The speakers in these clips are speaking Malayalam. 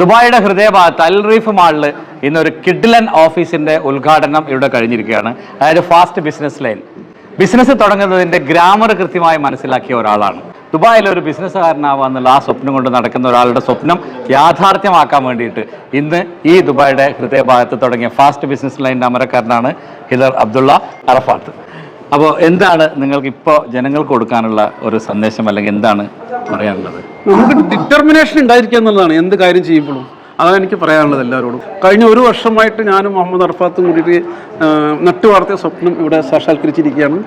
ദുബായിയുടെ ഹൃദയഭാഗത്ത് അൽ റീഫ് മാളിൽ ഇന്നൊരു കിഡ്ലൻ ഓഫീസിന്റെ ഉദ്ഘാടനം ഇവിടെ കഴിഞ്ഞിരിക്കുകയാണ്. അതായത് ഫാസ്റ്റ് ബിസിനസ് ലൈൻ. ബിസിനസ് തുടങ്ങുന്നതിന്റെ ഗ്രാമർ കൃത്യമായി മനസ്സിലാക്കിയ ഒരാളാണ്. ദുബായിൽ ഒരു ബിസിനസ്സുകാരനാവാന്നുള്ള ആ സ്വപ്നം കൊണ്ട് നടക്കുന്ന ഒരാളുടെ സ്വപ്നം യാഥാർത്ഥ്യമാക്കാൻ വേണ്ടിയിട്ട് ഇന്ന് ഈ ദുബായിയുടെ ഹൃദയഭാഗത്ത് തുടങ്ങിയ ഫാസ്റ്റ് ബിസിനസ് ലൈന്റെ അമരക്കാരനാണ് ഹിദർ അബ്ദുള്ള അറഫാത്ത്. അപ്പോൾ എന്താണ് നിങ്ങൾക്ക് ഇപ്പോൾ ജനങ്ങൾക്ക് കൊടുക്കാനുള്ള ഒരു സന്ദേശം അല്ലെങ്കിൽ എന്താണ് പറയാനുള്ളത്? നമുക്ക് ഡിറ്റർമിനേഷൻ ഉണ്ടായിരിക്കുക എന്നുള്ളതാണ്. എന്ത് കാര്യം ചെയ്യുമ്പോഴും. അതാണ് എനിക്ക് പറയാനുള്ളത് എല്ലാവരോടും. കഴിഞ്ഞ ഒരു വർഷമായിട്ട് ഞാനും മുഹമ്മദ് അർഫാത്തും കൂടിയിട്ട് നട്ടുവാർത്തിയ സ്വപ്നം ഇവിടെ സാക്ഷാത്കരിച്ചിരിക്കുകയാണ്.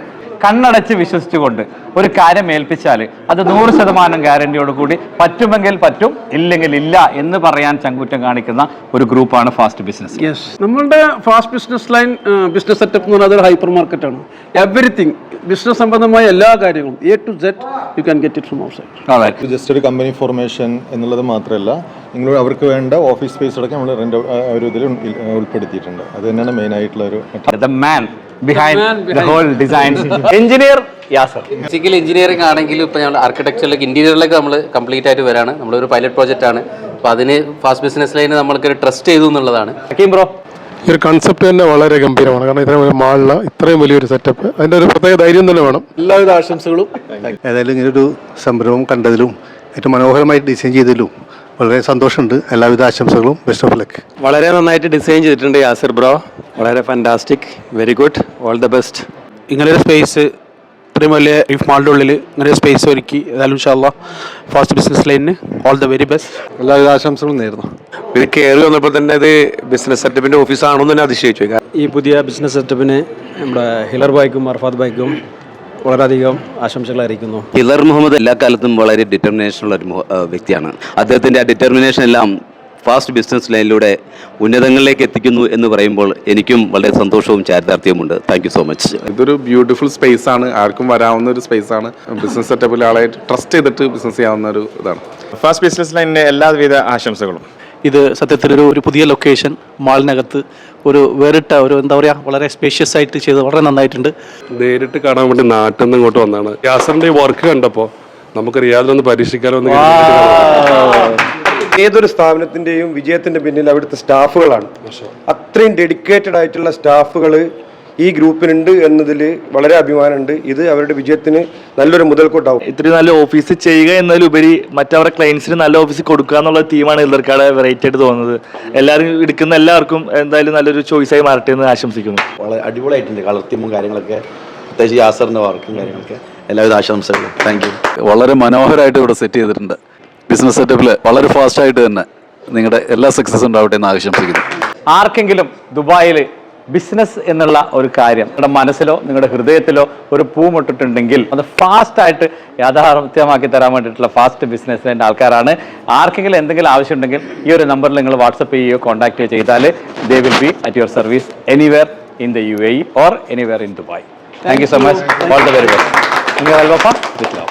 കണ്ണടച്ച് വിശ്വസിച്ചുകൊണ്ട് ഒരു കാര്യം ഏൽപ്പിച്ചാൽ അത് നൂറ് ശതമാനം ഗ്യാരണ്ടിയോട് കൂടി പറ്റുമെങ്കിൽ പറ്റും ഇല്ലെങ്കിൽ ഇല്ല എന്ന് പറയാൻ ചങ്കൂറ്റം കാണിക്കുന്ന ഒരു ഗ്രൂപ്പാണ് ഫാസ്റ്റ് ബിസിനസ്. യെസ് നമ്മളുടെ fast business line business setup എന്ന് പറയുന്നത് അതൊരു ഹൈപ്പർ മാർക്കറ്റാണ്. എവറിത്തിങ് ബിസിനസ് സംബന്ധമായ എല്ലാ കാര്യങ്ങളും A to Z you can get it from outside ഇത് ജസ്റ്റ് ഒരു കമ്പനി ഫോർമേഷൻ എന്നുള്ളത് മാത്രമല്ല നിങ്ങൾ അവർക്ക് വേണ്ട ഓഫീസ് സ്പേസ് അടക്കം നമ്മൾ റെന്റ് ഒരു ഇതിൽ ഉൾ- ഉൾപ്പെടുത്തിയിട്ടുണ്ട്. അത് തന്നെയാണ് മെയിൻ ആയിട്ടുള്ള ഒരു the man behind the whole design engineer Yasar physical engineering ആണെങ്കിലും ഇപ്പോൾ ഞങ്ങൾ ആർക്കിടെക്ചറിലേക്ക് ഇന്റീരിയറിലേക്ക് നമ്മൾ കംപ്ലീറ്റ് ആയിട്ട് വരാണ്. നമ്മളൊരു പൈലറ്റ് പ്രോജക്റ്റ് ആണ്. അപ്പോൾ അതിന് ഫാസ്റ്റ് ബിസിനസ് ലൈന് നമ്മൾക്കൊരു ട്രസ്റ്റ് ചെയ്തു എന്നുള്ളതാണ്. ബ്രോ ഈ ഒരു കൺസെപ്റ്റ് തന്നെ വളരെ ഗംഭീരമാണ്. കാരണം ഇത്രയും വലിയ മാളില ഇത്രയും വലിയൊരു സെറ്റപ്പ് അതിന്റെ ഒരു പ്രത്യേക ധൈര്യം തന്നെ വേണം. എല്ലാവിധ ആശംസകളും. ഏതായാലും ഇങ്ങനൊരു സംരംഭം കണ്ടതിലും ഏറ്റവും മനോഹരമായി ഡിസൈൻ ചെയ്തതിലും വളരെ സന്തോഷമുണ്ട്. എല്ലാവിധ ആശംസകളും. ബെസ്റ്റ് ഓഫ് ലക്ക് വളരെ നന്നായിട്ട് ഡിസൈൻ ചെയ്തിട്ടുണ്ട് യാസിർ ബ്രോ വളരെ fantastic very good all the best ഇങ്ങനൊരു സ്പേസ് ഇത്രയും വലിയ ഇഫ് മാളിന്റെ ഉള്ളിൽ ഇങ്ങനെ സ്പേസ് ഒരുക്കി ഏതായാലും ഇൻഷാല്ല ഫാസ്റ്റ് ബിസിനസ് ലൈനിന് ഓൾ ദ വെരി ബെസ്റ്റ് എല്ലാവിധ ആശംസകളും നേരുന്നു. ഇത് കയറി വന്നപ്പോൾ തന്നെ ഇത് ബിസിനസ് സെറ്റപ്പിന്റെ ഓഫീസാണോ തന്നെ അതിശയിച്ചു. ഈ പുതിയ ബിസിനസ് സെറ്റപ്പിന് നമ്മുടെ ഹിലർ ബൈക്കും അർഫാദ് ബൈക്കും വളരെയധികം ആശംസകൾ അറിയിക്കുന്നു. ഹിലർ മുഹമ്മദ് എല്ലാ കാലത്തും വളരെ ഡിറ്റർമിനേഷൻ ഉള്ള ഒരു വ്യക്തിയാണ്. അദ്ദേഹത്തിന്റെ ആ ഡിറ്റർമിനേഷൻ എല്ലാം ഫാസ്റ്റ് ബിസിനസ് ലൈനിലൂടെ ഉന്നതങ്ങളിലേക്ക് എത്തിക്കുന്നു എന്ന് പറയുമ്പോൾ എനിക്കും വളരെ സന്തോഷവും ചാരിതാർത്ഥ്യവുമുണ്ട്. താങ്ക് യു സോ മച്ച് ഇതൊരു ബ്യൂട്ടിഫുൾ സ്പേസ് ആണ്. ആർക്കും വരാവുന്ന ഒരു സ്പേസ് ആണ്. ബിസിനസ് സെറ്റപ്പിൽ ആളെ ട്രസ്റ്റ് ചെയ്തിട്ട് ബിസിനസ് ചെയ്യാവുന്ന ഒരു ഇതാണ്. ഫാസ്റ്റ് ബിസിനസ് ലൈനിന്റെ എല്ലാവിധ ആശംസകളും. ഇത് സത്യത്തിൽ ഒരു ഒരു പുതിയ ലൊക്കേഷൻ മാളിനകത്ത് ഒരു വേറിട്ട ഒരു എന്താ പറയുക വളരെ സ്പേഷ്യസ് ആയിട്ട് ചെയ്ത് വളരെ നന്നായിട്ടുണ്ട്. നേരിട്ട് കാണാൻ വേണ്ടി നാട്ടിൽ നിന്ന് ഇങ്ങോട്ട് വന്നാണ് യാസറിന്റെ വർക്ക് കണ്ടപ്പോൾ നമുക്ക് റിയാദിലൊന്ന് പരീക്ഷിക്കാനോ ഏതൊരു സ്ഥാപനത്തിന്റെയും വിജയത്തിന്റെ പിന്നിൽ അവിടുത്തെ സ്റ്റാഫുകളാണ്. അത്രയും ഡെഡിക്കേറ്റഡ് ആയിട്ടുള്ള സ്റ്റാഫുകൾ ഈ ഗ്രൂപ്പിനുണ്ട് എന്നതിൽ വളരെ അഭിമാനമുണ്ട്. ഇത് അവരുടെ വിജയത്തിന് നല്ലൊരു മുതൽക്കൂട്ടാവും. ഇത്രയും നല്ല ഓഫീസ് ചെയ്യുക എന്നതിലുപരി മറ്റവരുടെ ക്ലയൻസിന് നല്ല ഓഫീസ് കൊടുക്കുക എന്നുള്ള തീമാണ് ഇവർക്കാടെ വെറൈറ്റി ആയിട്ട് തോന്നുന്നത്. എല്ലാവരും എടുക്കുന്ന എല്ലാവർക്കും എന്തായാലും നല്ലൊരു ചോയ്സായി മാറട്ടെ എന്ന് ആശംസിക്കുന്നു. വളരെ അടിപൊളിയായിട്ടുണ്ട് കളർ തീമും കാര്യങ്ങളൊക്കെ. പ്രത്യേകിച്ച് യാസറിന്റെ വർക്കും കാര്യങ്ങളൊക്കെ. എല്ലാവിധ ആശംസകളും. താങ്ക് യു വളരെ മനോഹരമായിട്ട് ഇവിടെ സെറ്റ് ചെയ്തിട്ടുണ്ട്. ബിസിനസ് സെറ്റപ്പിൽ വളരെ ഫാസ്റ്റ് ആയിട്ട് തന്നെ നിങ്ങളുടെ എല്ലാ സക്സസ് ഉണ്ടാവട്ടെ എന്ന് ആശംസിക്കുന്നു. ആർക്കെങ്കിലും ദുബായിൽ ബിസിനസ് എന്നുള്ള ഒരു കാര്യം നിങ്ങളുടെ മനസ്സിലോ നിങ്ങളുടെ ഹൃദയത്തിലോ ഒരു പൂമിട്ടിട്ടുണ്ടെങ്കിൽ അത് ഫാസ്റ്റായിട്ട് യാഥാർത്ഥ്യമാക്കി തരാൻ വേണ്ടിയിട്ടുള്ള ഫാസ്റ്റ് ബിസിനസ് ബിസിനസ്സിന്റെ ആൾക്കാരാണ്. ആർക്കെങ്കിലും എന്തെങ്കിലും ആവശ്യമുണ്ടെങ്കിൽ ഈ ഒരു നമ്പറിൽ നിങ്ങൾ വാട്സപ്പ് ചെയ്യുകയോ കോൺടാക്ട് ചെയ്താൽ they will be at your service anywhere in the U A or anywhere in Dubai thank you so much all the very best നിങ്ങൾ വിത്ത് ലവ്